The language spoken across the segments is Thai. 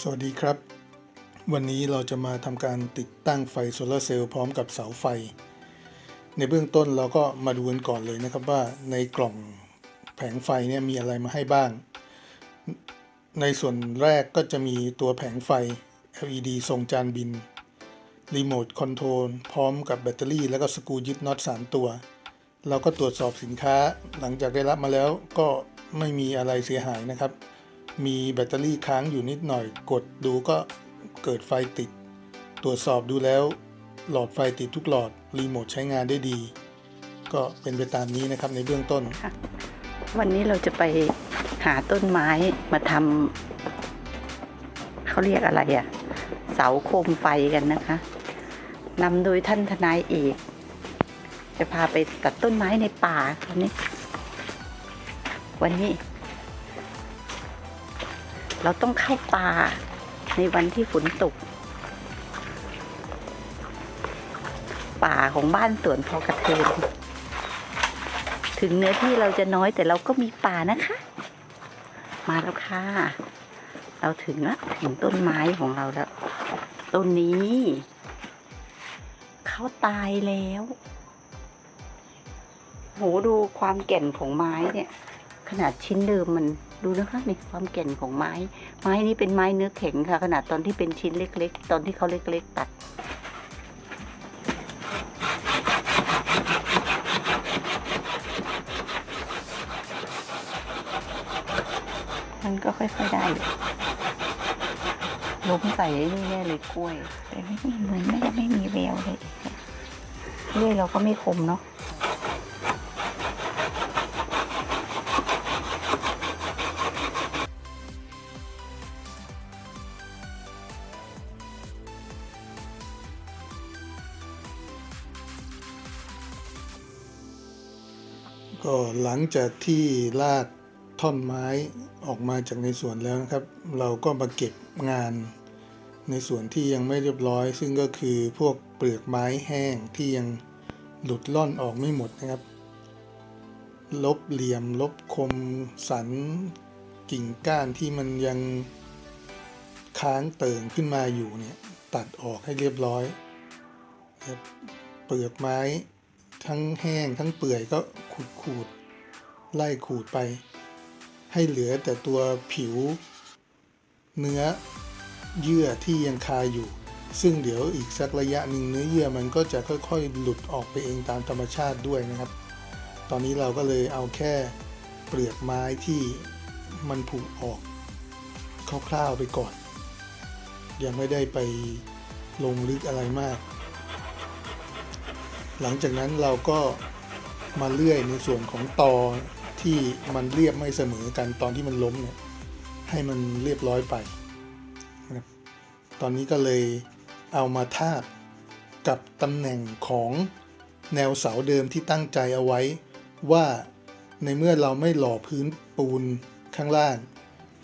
สวัสดีครับ วันนี้เราจะมาทำการติดตั้งไฟโซลาเซลล์พร้อมกับเสาไฟ ในเบื้องต้นเราก็มาดูกันก่อนเลยนะครับว่าในกล่องแผงไฟเนี่ยมีอะไรมาให้บ้าง ในส่วนแรกก็จะมีตัวแผงไฟ LED ทรงจานบิน รีโมทคอนโทรลพร้อมกับแบตเตอรี่ แล้วก็สกรูยึดน็อต3 ตัว เราก็ตรวจสอบสินค้าหลังจากได้รับมาแล้วก็ไม่มีอะไรเสียหายนะครับ มีแบตเตอรี่ค้างอยู่นิดหน่อย กดดูก็เกิดไฟติด ตรวจสอบดูแล้ว หลอดไฟติดทุกหลอด รีโมทใช้งานได้ดี ก็เป็นไปตามนี้นะครับในเบื้องต้น วันนี้เราจะไปหาต้นไม้มาทำเขาเรียกอะไรอะ่ะ เสาโคมไฟกันนะคะนำโดยท่านทนายเอกจะพาไปตัดต้นไม้ในป่าวันนี้ วันนี้ เราต้องเข้าป่าในวันที่ฝนตก ป่าของบ้านสวนพอกระเทินถึงเนื้อที่เราจะน้อยแต่เราก็มีป่านะคะ มาแล้วค่ะ เราถึงแล้วถึงต้นไม้ของเราแล้ว ต้นนี้ เขาตายแล้วโหดูความแก่นของไม้เนี่ย ขนาดชิ้นเดิมมัน ดูนะคะนี่ความแก่นของไม้ ไม้นี้เป็นไม้เนื้อแข็งค่ะ ขนาดตอนที่เป็นชิ้นเล็ก ๆ ตอนที่เขาเล็ก ๆ ตัดมันก็ค่อย ๆ ได้ล้มใส่นี่แน่เลยกล้วย แต่ไม่มีเหมือนไม่ไม่มีแววเลยกล้วยเราก็ไม่คมเนาะ ก็หลังจากที่ลากท่อนไม้ออกมาจากในสวนแล้วนะครับ เราก็มาเก็บงานในส่วนที่ยังไม่เรียบร้อย ซึ่งก็คือพวกเปลือกไม้แห้งที่ยังหลุดล่อนออกไม่หมดนะครับ ลบเหลี่ยม ลบคมสันกิ่งก้านที่มันยังค้างเติ่งขึ้นมาอยู่เนี่ยตัดออกให้เรียบร้อย เปลือกไม้ทั้งแห้งทั้งเปื่อยก็ ขูดขูดไล่ขูดไป ให้เหลือแต่ตัวผิว เนื้อเยื่อที่ยังคาอยู่ ซึ่งเดี๋ยวอีกสักระยะหนึ่งเนื้อเยื่อมันก็จะค่อยๆ หลุดออกไปเองตามธรรมชาติด้วยนะครับ ตอนนี้เราก็เลยเอาแค่เปลือกไม้ที่มันผุออกคร่าวๆไปก่อน ยังไม่ได้ไปลงลึกอะไรมาก หลังจากนั้นเราก็ มาเลื่อยในส่วนของตอที่มันเรียบไม่เสมอกันตอนที่มันล้มเนี่ยให้มันเรียบร้อยไปนะตอนนี้ก็เลยเอามาทาบกับตำแหน่งของแนวเสาเดิมที่ตั้งใจเอาไว้ว่าในเมื่อเราไม่หล่อพื้นปูนข้างล่าง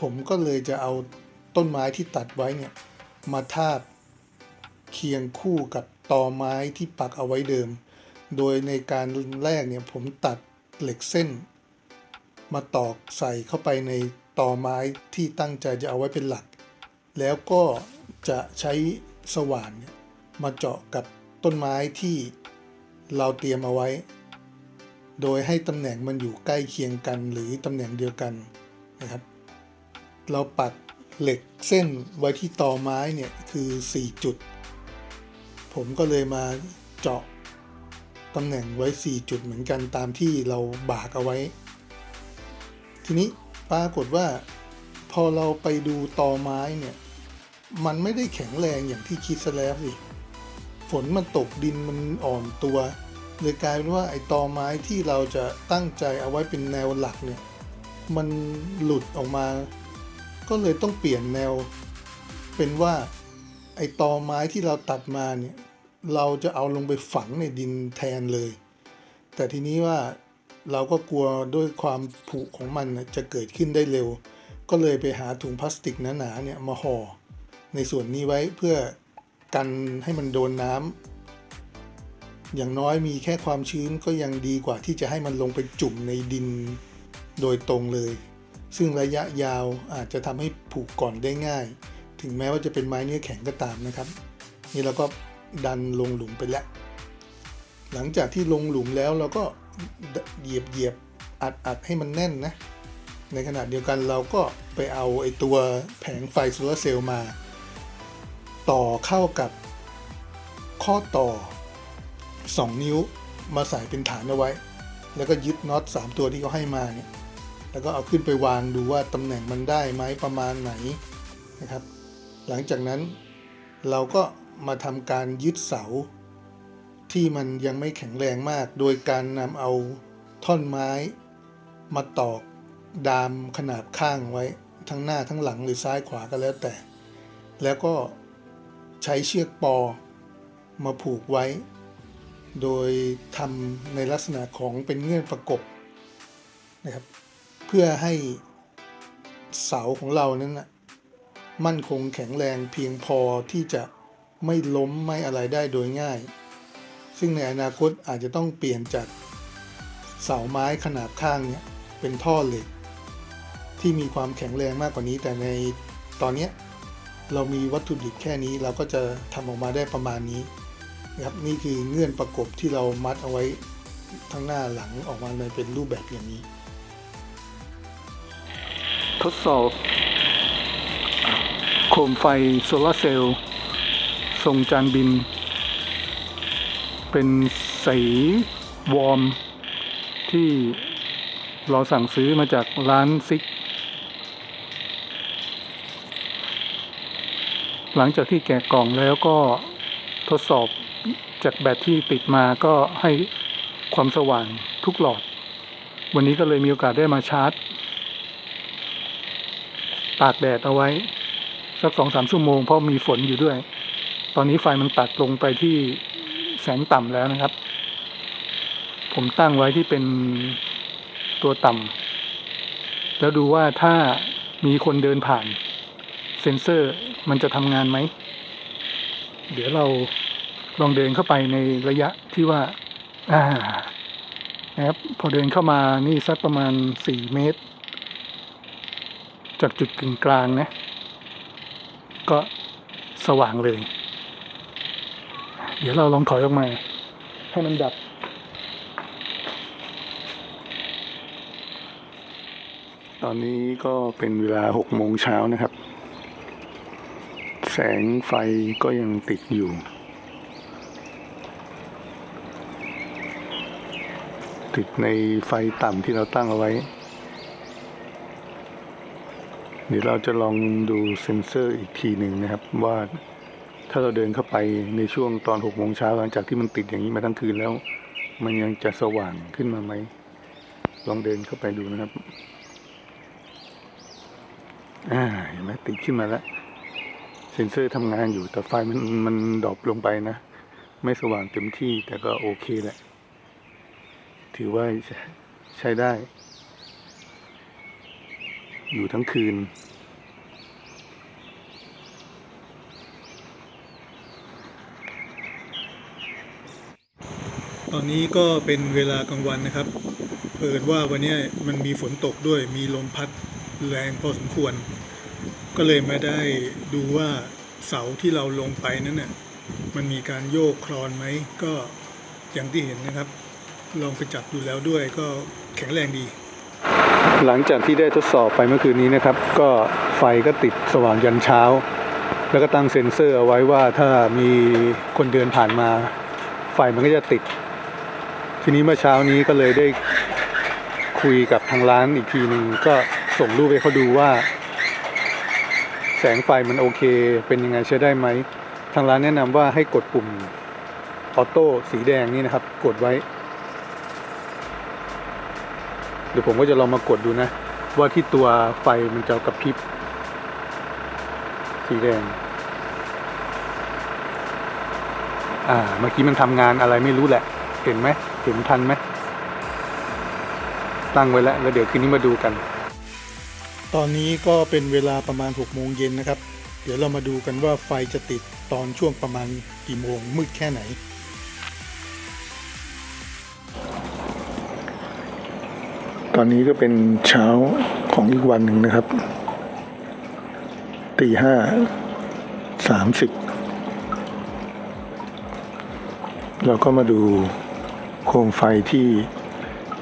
ผมก็เลยจะเอาต้นไม้ที่ตัดไว้เนี่ยมาทาบเคียงคู่กับตอไม้ที่ปักเอาไว้เดิม โดยในการแรกเนี่ยผมตัดเหล็กเส้น มาตอกใส่เข้าไปในต่อไม้ที่ตั้งใจจะเอาไว้เป็นหลัก แล้วก็จะใช้สว่านเนี่ยมาเจาะกับต้นไม้ที่เราเตรียมเอาไว้ โดยให้ตำแหน่งมันอยู่ใกล้เคียงกันหรือตำแหน่งเดียวกันนะครับ เราปักเหล็กเส้นไว้ที่ตอไม้เนี่ยคือ 4 จุด ผมก็เลยมาเจาะ ตำแหน่งไว้ 4 จุดเหมือนกันตามที่เราบากเอาไว้ ทีนี้ปรากฏว่า พอเราไปดูตอไม้เนี่ย มันไม่ได้แข็งแรงอย่างที่คิดซะแล้วสิฝนมันตกดินมันอ่อนตัวเลยกลายเป็นว่าไอ้ตอไม้ที่เราจะตั้งใจเอาไว้เป็นแนวหลักเนี่ย มันหลุดออกมา ก็เลยต้องเปลี่ยนแนว เป็นว่าไอ้ตอไม้ที่เราตัดมาเนี่ย เราจะเอาลงไปฝังในดินแทนเลย แต่ทีนี้ว่าเราก็กลัวด้วยความผุของมันจะเกิดขึ้นได้เร็ว ก็เลยไปหาถุงพลาสติกหนาๆเนี่ยมาห่อในส่วนนี้ไว้เพื่อกันให้มันโดนน้ำอย่างน้อยมีแค่ความชื้นก็ยังดีกว่าที่จะให้มันลงไปจุ่มในดินโดยตรงเลย ซึ่งระยะยาวอาจจะทำให้ผุก่อนได้ง่าย ถึงแม้ว่าจะเป็นไม้เนื้อแข็งก็ตามนะครับ นี่เราก็ ดันลงหลุมไปแล้ว หลังจากที่ลงหลุมแล้วเราก็เหยียบเหยียบอัดอัดให้มันแน่นนะ ในขณะเดียวกันเราก็ไปเอาไอตัวแผงไฟโซลาร์เซลล์มา ต่อเข้ากับข้อต่อ 2 นิ้วมาใส่เป็นฐานเอาไว้ แล้วก็ยึดน็อต3 ตัวที่เขาให้มาเนี่ยแล้วก็เอาขึ้นไปวางดูว่าตำแหน่งมันได้ไหมประมาณไหนนะครับ หลังจากนั้นเราก็ มาทำการยึดเสา ที่มันยังไม่แข็งแรงมาก โดยการนำเอาท่อนไม้ มาตอกดามขนาบข้างไว้ทั้งหน้าทั้งหลังหรือซ้ายขวาก็แล้วแต่ แล้วก็ใช้เชือกปอมาผูกไว้ โดยทำในลักษณะของเป็นเงื่อนประกบนะครับ เพื่อให้เสาของเรานั้นนะมั่นคงแข็งแรงเพียงพอที่จะ ไม่ล้มไม่อะไรได้โดยง่าย ซึ่งในอนาคตอาจจะต้องเปลี่ยนจากเสาไม้ขนาบข้างเนี่ยเป็นท่อเหล็ก ที่มีความแข็งแรงมากกว่านี้ แต่ในตอนนี้เรามีวัตถุดิบแค่นี้เราก็จะทำออกมาได้ประมาณนี้นะครับนี่คือเงื่อนประกบที่เรามัดเอาไว้ทั้งหน้าหลังออกมาเลยเป็นรูปแบบอย่างนี้ ทดสอบโคมไฟโซลาร์เซลล์ ทรงจานบิน เป็นสีวอร์ม ที่เราสั่งซื้อมาจากร้านซิก หลังจากที่แกะกล่องแล้วก็ทดสอบจากแบตที่ติดมาก็ให้ความสว่างทุกหลอด วันนี้ก็เลยมีโอกาสได้มาชาร์จ ตากแดดเอาไว้ สักสองสามชั่วโมงเพราะมีฝนอยู่ด้วย ตอนนี้ไฟมันตัดลงไปที่แสงต่ำแล้วนะครับ ผมตั้งไว้ที่เป็นตัวต่ำแล้วดูว่าถ้ามีคนเดินผ่าน เซ็นเซอร์มันจะทำงานไหม เดี๋ยวเราลองเดินเข้าไปในระยะที่ว่า อ่านะครับพอเดินเข้ามานี่สักประมาณสี่เมตร จากจุดกึ่งกลางนะ ก็สว่างเลย เดี๋ยวเราลองถอยออกมา ให้มันดับ ตอนนี้ก็เป็นเวลาหกโมงเช้านะครับ แสงไฟก็ยังติดอยู่ ติดในไฟต่ำที่เราตั้งเอาไว้ เดี๋ยวเราจะลองดูเซ็นเซอร์อีกทีหนึ่งนะครับว่า ถ้าเราเดินเข้าไปในช่วงตอนหกโมงเช้าหลังจากที่มันติดอย่างนี้มาทั้งคืนแล้ว มันยังจะสว่างขึ้นมาไหมลองเดินเข้าไปดูนะครับอ่าเห็นไหมติดขึ้นมาแล้วเซ็นเซอร์ทำงานอยู่แต่ไฟมันมันดรอปลงไปนะ ไม่สว่างเต็มที่แต่ก็โอเคแหละ ถือว่าใช้ได้ อยู่ทั้งคืน อนนี้ก็เป็นเวลากลางวันนะครับเปิดว่าวันนี้มันมีฝนตกด้วยมีลมพัดแรงพอสมควร ก็เลยไม่ได้ดูว่าเสาที่เราลงไปนั้นน่ะมันมีการโยกคลอนไหมก็อย่างที่เห็นนะครับ ลองไปจับดูแล้วด้วยก็แข็งแรงดี หลังจากที่ได้ทดสอบไปเมื่อคืนนี้นะครับ ก็ไฟก็ติดสว่างยันเช้า แล้วก็ตั้งเซ็นเซอร์เอาไว้ว่าถ้ามีคนเดินผ่านมา ไฟมันก็จะติด ทีนี้เมื่อเช้านี้ก็เลยได้คุยกับทางร้านอีกทีหนึ่งก็ส่งรูปให้เขาดูว่า แสงไฟมันโอเค เป็นยังไงใช้ได้ไหม ทางร้านแนะนำว่าให้กดปุ่มออโต้สีแดงนี่นะครับ กดไว้เดี๋ยวผมก็จะลองมากดดูนะ ว่าที่ตัวไฟมันจะกระพริบสีแดง อ่า เมื่อกี้มันทำงานอะไรไม่รู้แหละ เห็นไหมเห็นทันไหมตั้งไว้แล้วแล้วเดี๋ยวคืนนี้มาดูกัน ตอนนี้ก็เป็นเวลาประมาณ6โมงเย็นนะครับ เดี๋ยวเรามาดูกันว่าไฟจะติดตอนช่วงประมาณกี่โมงมืดแค่ไหน ตอนนี้ก็เป็นเช้าของอีกวันหนึ่งนะครับตีห้าสามสิบเราก็มาดู โคมไฟที่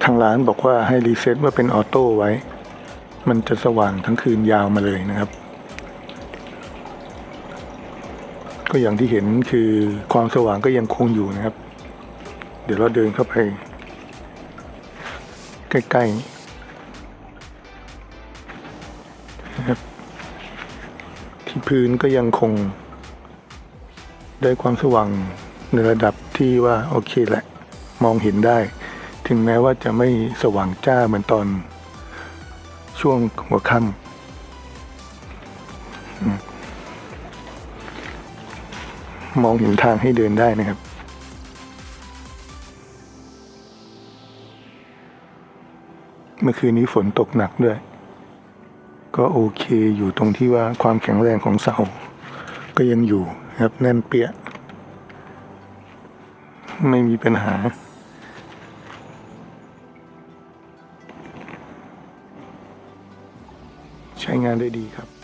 ทางร้านบอกว่าให้รีเซ็ตว่าเป็นออโต้ไว้ มันจะสว่างทั้งคืนยาวมาเลยนะครับ ก็อย่างที่เห็นคือความสว่างก็ยังคงอยู่นะครับ เดี๋ยวเราเดินเข้าไป ใกล้ๆนะครับ ที่พื้นก็ยังคงได้ความสว่างในระดับที่ว่าโอเคแหละ มองเห็นได้ ถึงแม้ว่าจะไม่สว่างจ้าเหมือนตอนช่วงหัวค่ำมองเห็นทางให้เดินได้นะครับ เมื่อคืนนี้ฝนตกหนักด้วย ก็โอเคอยู่ตรงที่ว่าความแข็งแรงของเสา ก็ยังอยู่ครับแน่นเปี้ยไม่มีปัญหาานได้ดีครับ